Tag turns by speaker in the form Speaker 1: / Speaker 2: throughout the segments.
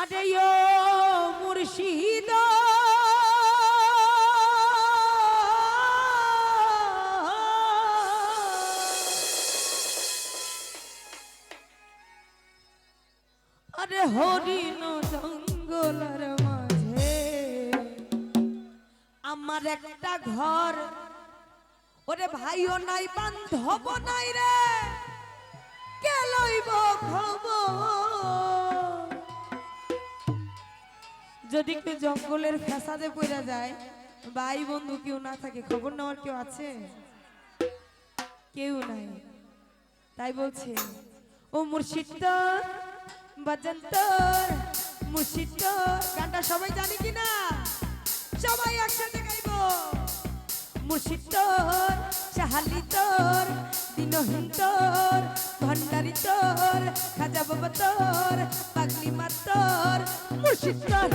Speaker 1: আরে ও মুর্শিদ। আরে হরিণ জঙ্গলের মাঝে, আমার একটা ঘর। ওরে ভাইও নাই বান্ধব নাই রে, কে লইব খবর? যদি কেউ জঙ্গলের ফ্যাসাদে পড়া যায়, ভাই বন্ধু কেউ না থাকে, খবর নেওয়ার কেউ আছে? কেউ নাই। তাই বলছে, ও মুর্শিদ তোর, বাজান তোর, মুর্শিদ তোর, গানটা সবাই জানি কি না সবাই একসাথে গাইবো। মুর্শিদ তোর তোর দিনহীন তোর ভণ্ডারি তোর খাজা বাবা তোর পাগলি মা তোর মুর্শিদ তোর।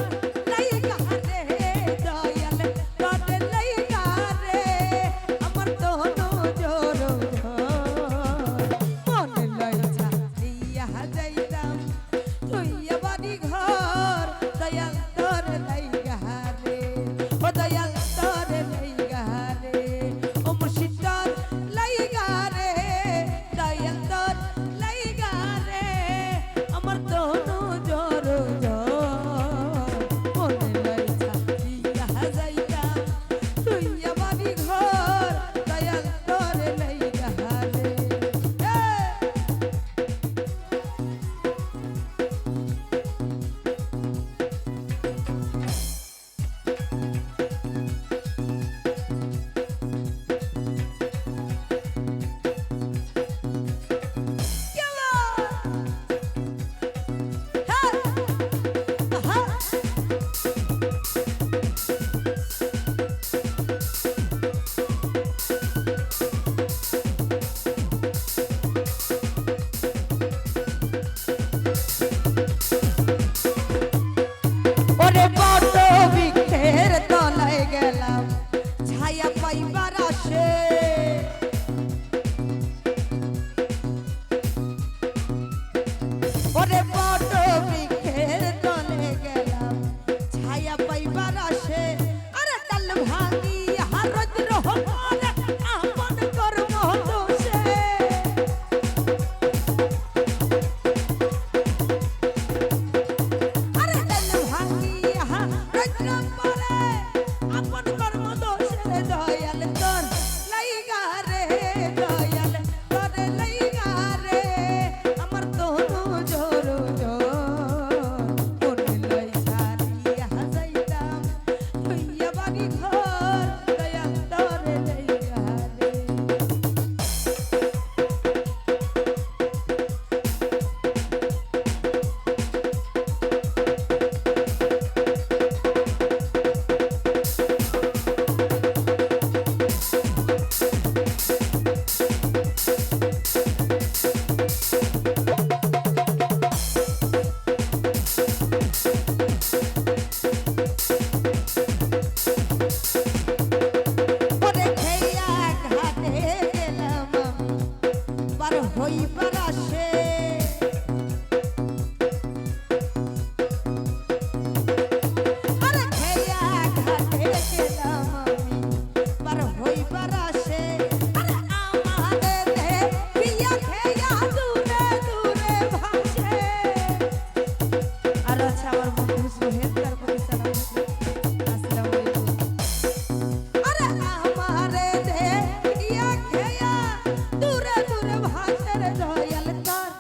Speaker 1: ভাসের দয়াল তোর,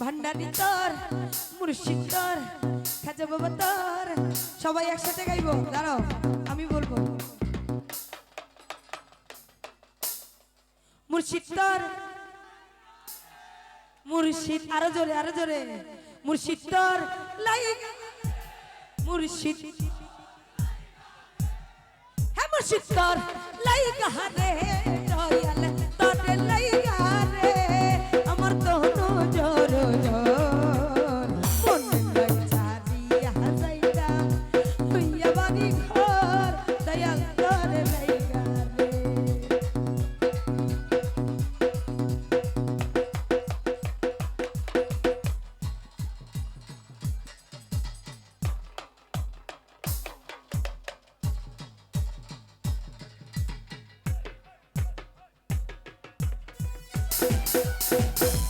Speaker 1: ভান্ডারি তোর সবাই একসাথে আমি বলব। মুর্শিদ তোর, মুর্শিদ, আরও জোরে আরও জোরে। মুর্শিদ তোর মুর্শিদ। হ্যাঁ মুর্শিদ তোর, লাই গানে Thank you.